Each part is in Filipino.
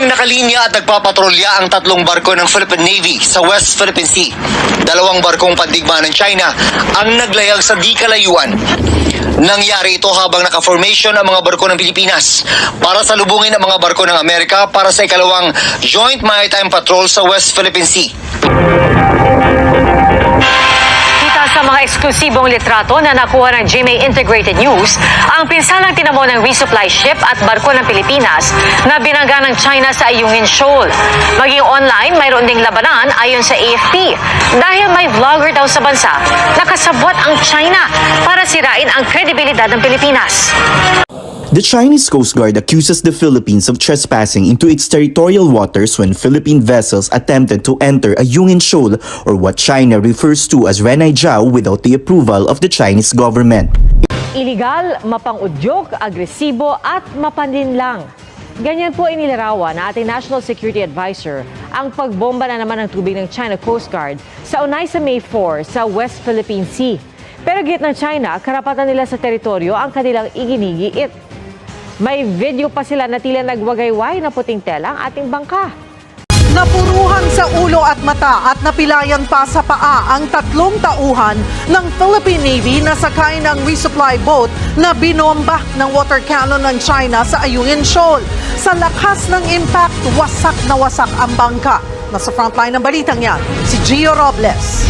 Habang nakalinya at nagpapatrolya ang tatlong barko ng Philippine Navy sa West Philippine Sea, dalawang barkong pandigma ng China ang naglayag sa di kalayuan. Nangyari ito habang naka-formation ang mga barko ng Pilipinas para salubungin ang mga barko ng Amerika para sa ikalawang Joint Maritime Patrol sa West Philippine Sea. Eksklusibong litrato na nakuha ng GMA Integrated News, ang pinsalang tinamo ng resupply ship at barko ng Pilipinas na binangga ng China sa Ayungin Shoal. Maging online, mayroon ding labanan ayon sa AFP dahil may vlogger daw sa bansa na kasabwat ang China para sirain ang kredibilidad ng Pilipinas. The Chinese Coast Guard accuses the Philippines of trespassing into its territorial waters when Philippine vessels attempted to enter a Yungin Shoal or what China refers to as Renai Jiao without the approval of the Chinese government. Iligal, mapang-udyok, agresibo at mapanlinlang. Ganyan po inilarawan na ating National Security Advisor ang pagbomba na naman ng tubig ng China Coast Guard sa Unay sa May 4 sa West Philippine Sea. Pero git ng China, karapatan nila sa teritoryo ang kanilang iginigiit. May video pa sila na tila nagwagayway na puting tela ang ating bangka. Napuruhan sa ulo at mata at napilayan pa sa paa ang tatlong tauhan ng Philippine Navy na sakay ng resupply boat na binomba ng water cannon ng China sa Ayungin Shoal. Sa lakas ng impact, wasak na wasak ang bangka. Nasa frontline ng balitang yan, si Gio Robles.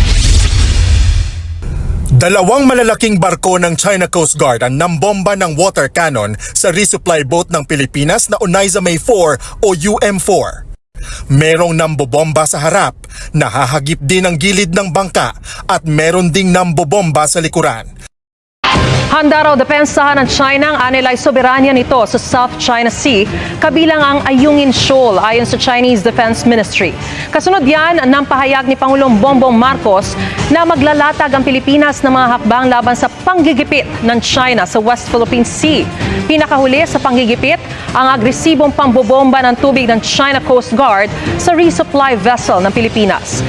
Dalawang malalaking barko ng China Coast Guard ang nambomba ng water cannon sa resupply boat ng Pilipinas na Unaiza May 4 o UM4. Merong nambobomba sa harap, nahahagip din ang gilid ng bangka at meron ding nambobomba sa likuran. Handa raw depensahan ng China ang anilay soberanya nito sa South China Sea, kabilang ang Ayungin Shoal ayon sa Chinese Defense Ministry. Kasunod yan ng pahayag ni Pangulong Bongbong Marcos na maglalatag ang Pilipinas ng mga hakbang laban sa panggigipit ng China sa West Philippine Sea. Pinakahuli sa panggigipit ang agresibong pambobomba ng tubig ng China Coast Guard sa resupply vessel ng Pilipinas.